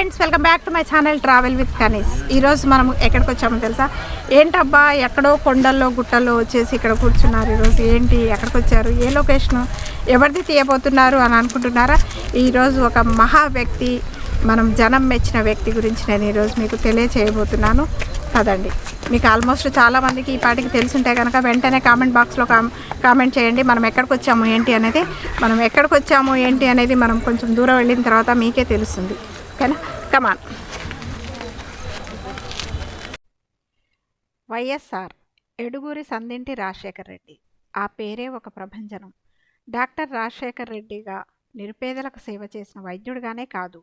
Friends welcome back to my channel travel with Kanis. ఈరోజు మనం ఎక్కడికి వచ్చామో తెలుసా? ఏంటబ్బా ఎక్కడో కొండల్లో గుట్టల్లో వచ్చేసి ఇక్కడ కూర్చున్నారు. ఈరోజు ఏంటి ఎక్కడికి వచ్చారు ఏ లొకేషన్ ఎవరిది తీయబోతున్నారు అని అనుకుంటున్నారా? ఈరోజు ఒక మహా వ్యక్తి మనం జనం మెచ్చిన వ్యక్తి గురించి నేను ఈరోజు మీకు తెలియచేయబోతున్నాను. కదండి మీకు ఆల్మోస్ట్ చాలామందికి ఈ పాటికి తెలుసుంటే కనుక వెంటనే కామెంట్ బాక్స్లో కామ్ కామెంట్ చేయండి. మనం ఎక్కడికి వచ్చాము ఏంటి అనేది మనం ఎక్కడికి వచ్చాము ఏంటి అనేది మనం కొంచెం దూరం వెళ్ళిన తర్వాత మీకే తెలుస్తుంది. ఓకేనా? Come on YSR Eduguri Sandinti Rajasekhar Reddy. ఆ పేరే ఒక ప్రభంజనం. డాక్టర్ రాజశేఖర్ రెడ్డిగా నిరుపేదలకు సేవ చేసిన వైద్యుడిగానే కాదు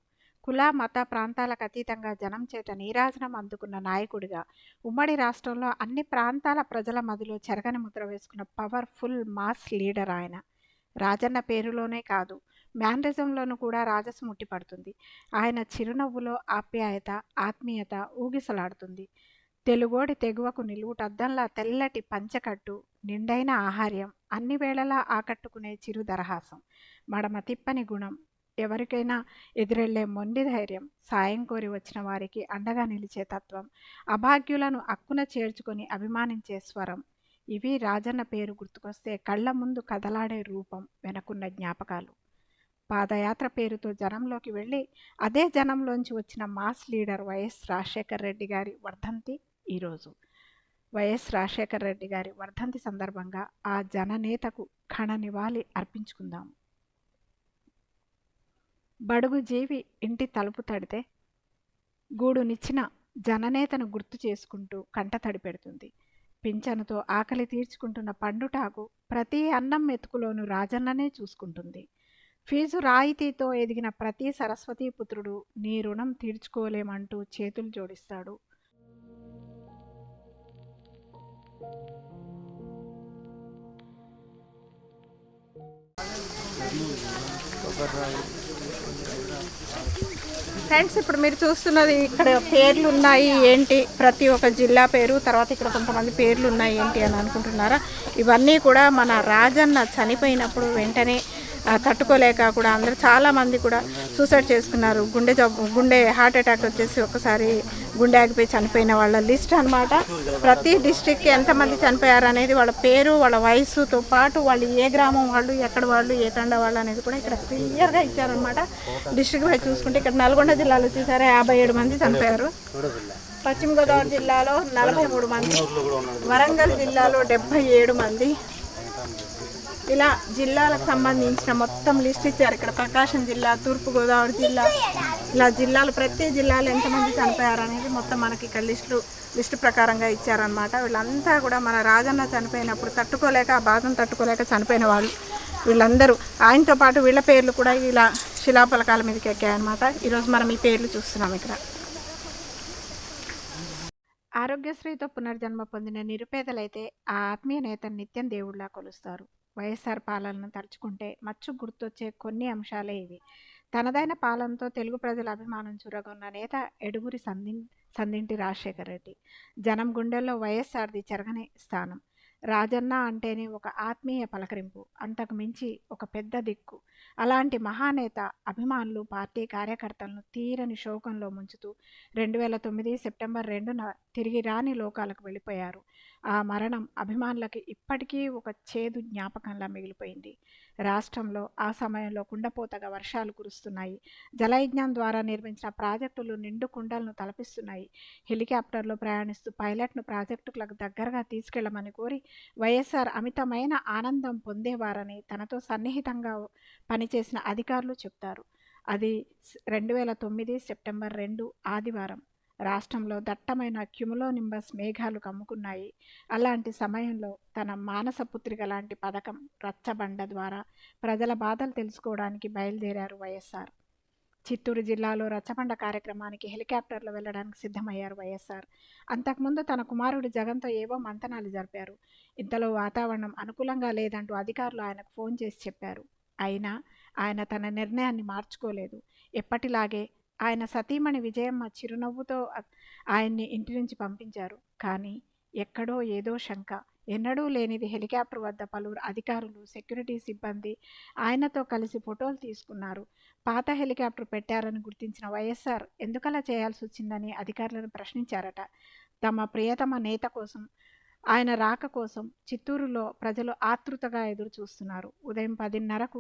కుల మత ప్రాంతాలకు అతీతంగా జనం చేత నీరాజనం అందుకున్న నాయకుడిగా ఉమ్మడి రాష్ట్రంలో అన్ని ప్రాంతాల ప్రజల మదిలో చెరగని ముద్ర వేసుకున్న పవర్ఫుల్ మాస్ లీడర్ ఆయన. రాజన్న పేరులోనే కాదు మ్యానరిజంలోనూ కూడా రాజసు ముట్టిపడుతుంది ఆయన చిరునవ్వులో ఆప్యాయత ఆత్మీయత ఊగిసలాడుతుంది. తెలుగోడి తెగువకు నిలువుటద్దంలా తెల్లటి పంచకట్టు నిండైన ఆహార్యం అన్ని వేళలా ఆకట్టుకునే చిరు దరహాసం. మడమ తిప్పని గుణం ఎవరికైనా ఎదురెళ్ళే మొండి ధైర్యం సాయం కోరి వచ్చిన వారికి అండగా నిలిచే తత్వం అభాగ్యులను అక్కున చేర్చుకొని అభిమానించే స్వరం. ఇవి రాజన్న పేరు గుర్తుకొస్తే కళ్ళ ముందు కదలాడే రూపం వెనకున్న జ్ఞాపకాలు. పాదయాత్ర పేరుతో జనంలోకి వెళ్ళి అదే జనంలోంచి వచ్చిన mass leader YS Rajasekhar Reddy గారి వర్ధంతి ఈరోజు. వైఎస్ రాజశేఖర్ రెడ్డి గారి వర్ధంతి సందర్భంగా ఆ జననేతకు ఘన నివాళి అర్పించుకుందాం. బడుగు జీవి ఇంటి తలుపు తడితే గూడునిచ్చిన జననేతను గుర్తు చేసుకుంటూ కంటతడి పెడుతుంది. పింఛనుతో ఆకలి తీర్చుకుంటున్న పండుటాకు ప్రతి అన్నం మెతుకులోను రాజన్ననే చూసుకుంటుంది. ఫీజు రాయితీతో ఎదిగిన ప్రతి సరస్వతీ పుత్రుడు నీ రుణం తీర్చుకోలేమంటూ చేతులు జోడిస్తాడు. ఫ్రెండ్స్ ఇప్పుడు మీరు చూస్తున్నది ఇక్కడ పేర్లు ఉన్నాయి ఏంటి? ప్రతి ఒక్క జిల్లా పేరు తర్వాత ఇక్కడ కొంతమంది పేర్లు ఉన్నాయి ఏంటి అని అనుకుంటున్నారా? ఇవన్నీ కూడా మన రాజన్న చనిపోయినప్పుడు వెంటనే తట్టుకోలేక కూడా అందరూ చాలామంది కూడా సూసైడ్ చేసుకున్నారు. గుండె జబ్బు గుండె హార్ట్ అటాక్ వచ్చేసి ఒకసారి గుండె ఆగిపోయి చనిపోయిన వాళ్ళ లిస్ట్ అనమాట ప్రతి డిస్టిక్కి ఎంతమంది చనిపోయారు అనేది వాళ్ళ పేరు వాళ్ళ వయసుతో పాటు వాళ్ళు ఏ గ్రామం వాళ్ళు ఎక్కడ వాళ్ళు ఏ తండ వాళ్ళు అనేది కూడా ఇక్కడ క్లియర్గా ఇచ్చారనమాట డిస్ట్రిక్ట్ వైజ్ చూసుకుంటే ఇక్కడ నల్గొండ జిల్లాలో చూసారా యాభై ఏడు మంది చనిపోయారు. పశ్చిమ గోదావరి జిల్లాలో నలభై మూడు మంది వరంగల్ జిల్లాలో డెబ్బై ఏడు మంది ఇలా జిల్లాలకు సంబంధించిన మొత్తం లిస్ట్ ఇచ్చారు. ఇక్కడ ప్రకాశం జిల్లా తూర్పుగోదావరి జిల్లా ఇలా జిల్లాలు ప్రతి జిల్లాలో ఎంతమంది చనిపోయారు అనేది మొత్తం మనకి ఇక్కడ లిస్టు లిస్టు ప్రకారంగా ఇచ్చారనమాట వీళ్ళంతా కూడా మన రాజన్న చనిపోయినప్పుడు తట్టుకోలేక ఆ బాధను తట్టుకోలేక చనిపోయిన వాళ్ళు వీళ్ళందరూ. ఆయనతో పాటు వీళ్ళ పేర్లు కూడా ఇలా శిలాపలకాల మీదకి ఎక్కాయన్నమాట. ఈరోజు మనం ఈ పేర్లు చూస్తున్నాం ఇక్కడ. ఆరోగ్యశ్రీతో పునర్జన్మ పొందిన నిరుపేదలైతే ఆ ఆత్మీయ నేతను నిత్యం దేవుళ్ళా కొలుస్తారు. వైఎస్ఆర్ పాలనను తలుచుకుంటే మచ్చు గుర్తొచ్చే కొన్ని అంశాలే ఇవి. తనదైన పాలనతో తెలుగు ప్రజల అభిమానం చూరగొన్న నేత ఎడుగురి సంధి సందింటి రాజశేఖర రెడ్డి. జనం గుండెల్లో వైఎస్ఆర్ది చెరగని స్థానం. రాజన్న అంటేనే ఒక ఆత్మీయ పలకరింపు అంతకు మించి ఒక పెద్ద దిక్కు. అలాంటి మహానేత అభిమానులు పార్టీ కార్యకర్తలను తీరని శోకంలో ముంచుతూ రెండు వేల తొమ్మిది సెప్టెంబర్ రెండున తిరిగి రాని లోకాలకు వెళ్ళిపోయారు. ఆ మరణం అభిమానులకి ఇప్పటికీ ఒక చేదు జ్ఞాపకంలా మిగిలిపోయింది. రాష్ట్రంలో ఆ సమయంలో కుండపోతగా వర్షాలు కురుస్తున్నాయి. జలయజ్ఞం ద్వారా నిర్మించిన ప్రాజెక్టులు నిండు కుండలను తలపిస్తున్నాయి. హెలికాప్టర్లో ప్రయాణిస్తూ పైలట్ను ప్రాజెక్టులకు దగ్గరగా తీసుకెళ్ళమని కోరి వైఎస్ఆర్ అమితమైన ఆనందం పొందేవారని తనతో సన్నిహితంగా పనిచేసిన అధికారులు చెప్తారు. అది రెండు వేల తొమ్మిది సెప్టెంబర్ రెండు ఆదివారం. రాష్ట్రంలో దట్టమైన క్యుములోనింబస్ మేఘాలు కమ్ముకున్నాయి. అలాంటి సమయంలో తన మానస పుత్రిక లాంటి పథకం రచ్చబండ ద్వారా ప్రజల బాధలు తెలుసుకోవడానికి బయలుదేరారు వైఎస్ఆర్. చిత్తూరు జిల్లాలో రచ్చబండ కార్యక్రమానికి హెలికాప్టర్లో వెళ్ళడానికి సిద్ధమయ్యారు వైఎస్ఆర్. అంతకుముందు తన కుమారుడు జగన్తో ఏవో మంతనాలు జరిపారు. ఇంతలో వాతావరణం అనుకూలంగా లేదంటూ అధికారులు ఆయనకు ఫోన్ చేసి చెప్పారు. అయినా ఆయన తన నిర్ణయాన్ని మార్చుకోలేదు. ఎప్పటిలాగే ఆయన సతీమణి విజయమ్మ చిరునవ్వుతో ఆయన్ని ఇంటి నుంచి పంపించారు. కానీ ఎక్కడో ఏదో శంక. ఎన్నడూ లేనిది హెలికాప్టర్ వద్ద పలువురు అధికారులు సెక్యూరిటీ సిబ్బంది ఆయనతో కలిసి ఫోటోలు తీసుకున్నారు. పాత హెలికాప్టర్ పెట్టారని గుర్తించిన వైఎస్ఆర్ ఎందుకలా చేయాల్సి వచ్చిందని అధికారులను ప్రశ్నించారట. తమ ప్రియతమ నేత కోసం ఆయన రాక కోసం చిత్తూరులో ప్రజలు ఆతృతగా ఎదురు చూస్తున్నారు. ఉదయం పదిన్నరకు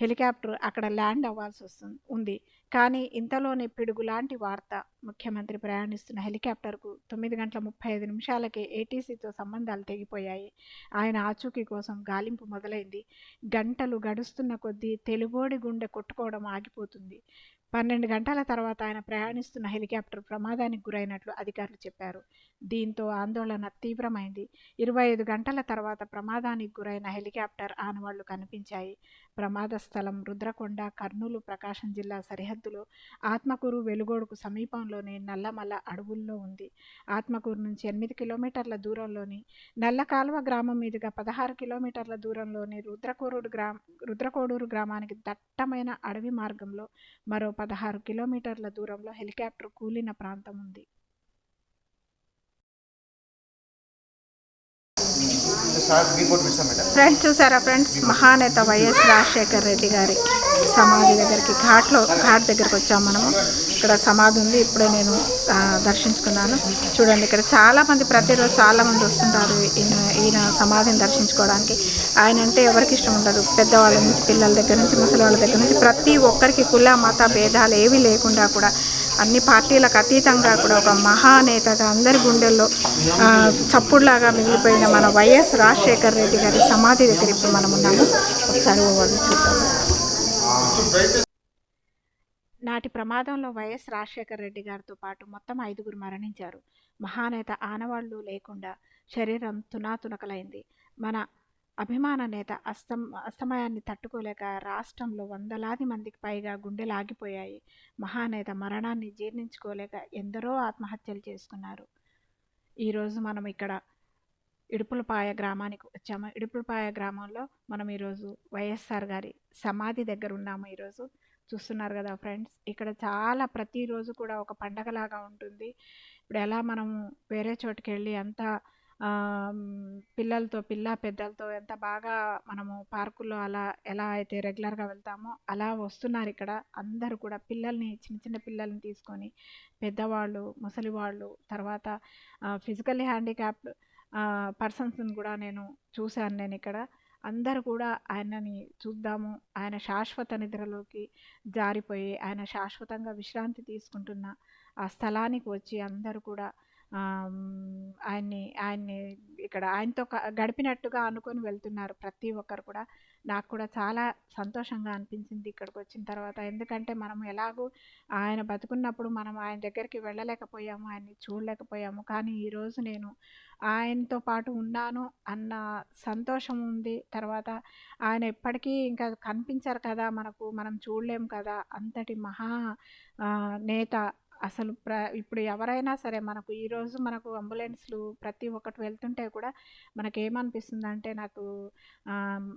హెలికాప్టర్ అక్కడ ల్యాండ్ అవ్వాల్సి వస్తుంది ఉంది. కానీ ఇంతలోనే పిడుగులాంటి వార్త ముఖ్యమంత్రి ప్రయాణిస్తున్న హెలికాప్టర్కు తొమ్మిది గంటల ముప్పై ఐదు నిమిషాలకే ఏటీసీతో సంబంధాలు తెగిపోయాయి. ఆయన ఆచూకీ కోసం గాలింపు మొదలైంది. గంటలు గడుస్తున్న కొద్దీ తెలుగోడి గుండె కొట్టుకోవడం ఆగిపోతుంది. పన్నెండు గంటల తర్వాత ఆయన ప్రయాణిస్తున్న హెలికాప్టర్ ప్రమాదానికి గురైనట్లు అధికారులు చెప్పారు. దీంతో ఆందోళన తీవ్రమైంది. ఇరవై ఐదు గంటల తర్వాత ప్రమాదానికి గురైన హెలికాప్టర్ ఆనవాళ్ళు కనిపించాయి. ప్రమాద స్థలం రుద్రకొండ కర్నూలు ప్రకాశం జిల్లా సరిహద్దులో ఆత్మకూరు వెలుగోడుకు సమీపంలోని నల్లమల్ల అడవుల్లో ఉంది. ఆత్మకూరు నుంచి ఎనిమిది కిలోమీటర్ల దూరంలోని నల్లకాల్వ గ్రామం మీదుగా పదహారు కిలోమీటర్ల దూరంలోని రుద్రకోడూరు గ్రామ రుద్రకోడూరు గ్రామానికి దట్టమైన అడవి మార్గంలో మరో పదహారు కిలోమీటర్ల దూరంలో హెలికాప్టర్ కూలిన ప్రాంతం ఉంది. ఫ్రెండ్స్ చూసారా ఫ్రెండ్స్? మహానేత వైఎస్ రాజశేఖర్ రెడ్డి గారి సమాధి దగ్గరికి ఘాట్లో ఘాట్ దగ్గరికి వచ్చాము మనము ఇక్కడ సమాధి ఉంది. ఇప్పుడే నేను దర్శించుకున్నాను. చూడండి ఇక్కడ చాలామంది ప్రతిరోజు చాలామంది వస్తుంటారు ఈయన ఈయన సమాధిని దర్శించుకోవడానికి. ఆయన అంటే ఎవరికి ఇష్టం ఉండదు. పెద్దవాళ్ళ నుంచి పిల్లల దగ్గర నుంచి ముసలి వాళ్ళ దగ్గర నుంచి ప్రతి ఒక్కరికి కుల మత భేదాలు ఏవి లేకుండా కూడా అన్ని పార్టీలకు అతీతంగా కూడా ఒక మహానేతగా అందరి గుండెల్లో చప్పుడులాగా మిగిలిపోయిన మన వైఎస్ రాజశేఖర్ రెడ్డి గారి సమాధి దగ్గర ఇప్పుడు మనం ఉన్నాము. ఒకసారి వాళ్ళు చూద్దాం. నాటి ప్రమాదంలో వైఎస్ రాజశేఖర్ రెడ్డి గారితో పాటు మొత్తం ఐదుగురు మరణించారు. మహానేత ఆనవాళ్ళు లేకుండా శరీరం తునాతునకలైంది. మన అభిమాన నేత అస్తం అస్తమయాన్ని తట్టుకోలేక రాష్ట్రంలో వందలాది మందికి పైగా గుండెలు ఆగిపోయాయి మహానేత మరణాన్ని జీర్ణించుకోలేక ఎందరో ఆత్మహత్యలు చేసుకున్నారు. ఈరోజు మనం ఇక్కడ ఇడుపులపాయ గ్రామానికి వచ్చాము. ఇడుపులపాయ గ్రామంలో మనం ఈరోజు వైఎస్ఆర్ గారి సమాధి దగ్గర ఉన్నాము ఈరోజు. చూస్తున్నారు కదా ఫ్రెండ్స్ ఇక్కడ చాలా ప్రతిరోజు కూడా ఒక పండగలాగా ఉంటుంది. ఇప్పుడు ఎలా మనము వేరే చోటుకి వెళ్ళి అంత పిల్లలతో పిల్ల పెద్దలతో ఎంత బాగా మనము పార్కుల్లో అలా ఎలా అయితే రెగ్యులర్గా వెళ్తామో అలా వస్తున్నారు ఇక్కడ. అందరూ కూడా పిల్లల్ని చిన్న చిన్న పిల్లల్ని తీసుకొని పెద్దవాళ్ళు ముసలి వాళ్ళు తర్వాత ఫిజికల్లీ హ్యాండిక్యాప్డ్ పర్సన్స్ని కూడా నేను చూశాను నేను ఇక్కడ. అందరూ కూడా ఆయనని చూద్దాము ఆయన శాశ్వత నిద్రలోకి జారిపోయి ఆయన శాశ్వతంగా విశ్రాంతి తీసుకుంటున్న ఆ స్థలానికి వచ్చి అందరూ కూడా ఆయన్ని ఆయన్ని ఇక్కడ ఆయనతో క- గడిపినట్టుగా అనుకొని వెళ్తున్నారు ప్రతి ఒక్కరు కూడా. నాకు కూడా చాలా సంతోషంగా అనిపించింది ఇక్కడికి వచ్చిన తర్వాత. ఎందుకంటే మనం ఎలాగూ ఆయన బతుకున్నప్పుడు మనం ఆయన దగ్గరికి వెళ్ళలేకపోయాము ఆయన్ని చూడలేకపోయాము. కానీ ఈరోజు నేను ఆయనతో పాటు ఉన్నాను అన్న సంతోషం ఉంది. తర్వాత ఆయన ఎప్పటికీ ఇంకా కనిపించారు కదా మనకు మనం చూడలేం కదా. అంతటి మహా నేత అసలు ప్ర ఇప్పుడు ఎవరైనా సరే మనకు ఈరోజు మనకు అంబులెన్స్లు ప్రతి ఒక్కటి వెళ్తుంటే కూడా మనకు ఏమనిపిస్తుంది అంటే నాకు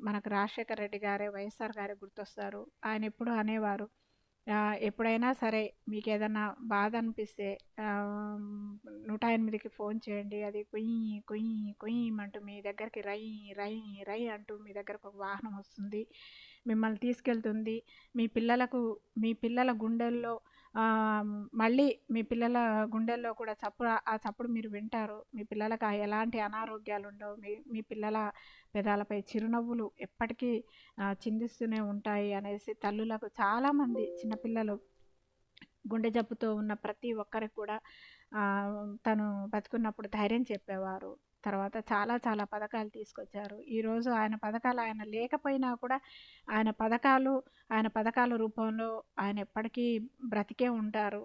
మనకు రాజశేఖర రెడ్డి గారే వైఎస్ఆర్ గారే గుర్తొస్తారు. ఆయన ఎప్పుడు అనేవారు. ఎప్పుడైనా సరే మీకు ఏదైనా బాధ అనిపిస్తే నూట ఎనిమిదికి ఫోన్ చేయండి. అది కుయ్యి కుయ్యి కుయ్యి అంటూ మీ దగ్గరికి రై రై రై అంటూ మీ దగ్గరకు ఒక వాహనం వస్తుంది. మిమ్మల్ని తీసుకెళ్తుంది. మీ పిల్లలకు మీ పిల్లల గుండెల్లో మళ్ళీ మీ పిల్లల గుండెల్లో కూడా చప్పుడు ఆ చప్పుడు మీరు వింటారు. మీ పిల్లలకు ఎలాంటి అనారోగ్యాలు ఉండవు. మీ మీ పిల్లల పెదాలపై చిరునవ్వులు ఎప్పటికీ చిందిస్తూనే ఉంటాయి అనేసి తల్లులకు చాలామంది చిన్నపిల్లలు గుండె జబ్బుతో ఉన్న ప్రతి ఒక్కరికి కూడా తను బతుకున్నప్పుడు ధైర్యం చెప్పేవారు. తర్వాత చాలా చాలా పథకాలు తీసుకొచ్చారు. ఈరోజు ఆయన పథకాలు ఆయన లేకపోయినా కూడా ఆయన పథకాలు ఆయన పథకాల రూపంలో ఆయన ఎప్పటికీ బ్రతికే ఉంటారు.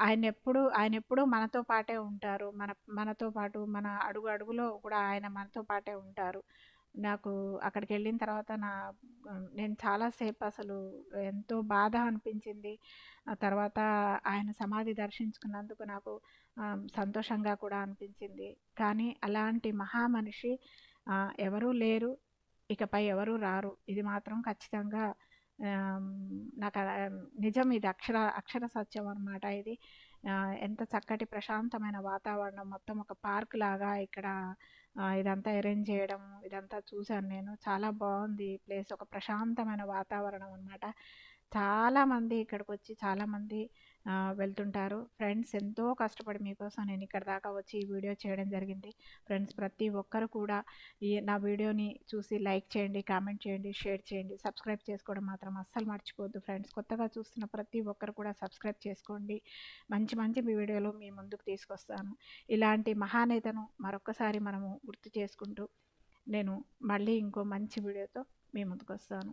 ఆయన ఎప్పుడు ఆయన ఎప్పుడూ మనతో పాటే ఉంటారు. మన మనతో పాటు మన అడుగు అడుగులో కూడా ఆయన మనతో పాటే ఉంటారు. నాకు అక్కడికి వెళ్ళిన తర్వాత నా నేను చాలాసేపు అసలు ఎంతో బాధ అనిపించింది. ఆ తర్వాత ఆయన సమాధి దర్శించుకున్నందుకు నాకు సంతోషంగా కూడా అనిపించింది. కానీ అలాంటి మహామనిషి ఎవరూ లేరు. ఇకపై ఎవరూ రారు. ఇది మాత్రం ఖచ్చితంగా నాకు నిజం ఇది అక్షర అక్షర సత్యం అనమాట ఇది. ఎంత చక్కటి ప్రశాంతమైన వాతావరణం మొత్తం ఒక పార్క్ లాగా ఇక్కడ ఇదంతా అరేంజ్ చేయడం ఇదంతా చూశాను నేను. చాలా బాగుంది ఈ ప్లేస్. ఒక ప్రశాంతమైన వాతావరణం అనమాట చాలామంది ఇక్కడికి వచ్చి చాలామంది వెళ్తుంటారు. ఫ్రెండ్స్ ఎంతో కష్టపడి మీకోసం నేను ఇక్కడ దాకా వచ్చి ఈ వీడియో చేయడం జరిగింది. ఫ్రెండ్స్ ప్రతి ఒక్కరు కూడా ఈ నా వీడియోని చూసి లైక్ చేయండి కామెంట్ చేయండి షేర్ చేయండి. సబ్స్క్రైబ్ చేసుకోవడం మాత్రం అస్సలు మర్చిపోవద్దు ఫ్రెండ్స్. కొత్తగా చూస్తున్న ప్రతి ఒక్కరు కూడా సబ్స్క్రైబ్ చేసుకోండి. మంచి మంచి మీ వీడియోలు మీ ముందుకు తీసుకొస్తాను. ఇలాంటి మహానేతను మరొకసారి మనము గుర్తు చేసుకుంటూ నేను మళ్ళీ ఇంకో మంచి వీడియోతో మీ ముందుకు వస్తాను.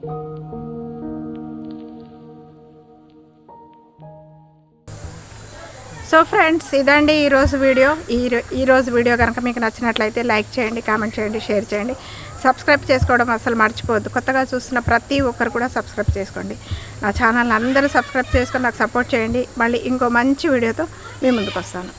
సో ఫ్రెండ్స్ ఇదండి ఈరోజు వీడియో. ఈ ఈరోజు వీడియో కనుక మీకు నచ్చినట్లయితే లైక్ చేయండి కామెంట్ చేయండి షేర్ చేయండి. సబ్స్క్రైబ్ చేసుకోవడం అసలు మర్చిపోవద్దు. కొత్తగా చూస్తున్న ప్రతి ఒక్కరు కూడా సబ్స్క్రైబ్ చేసుకోండి. నా ఛానల్ అందరూ సబ్స్క్రైబ్ చేసుకొని నాకు సపోర్ట్ చేయండి. మళ్ళీ ఇంకో మంచి వీడియోతో మీ ముందుకు వస్తాను.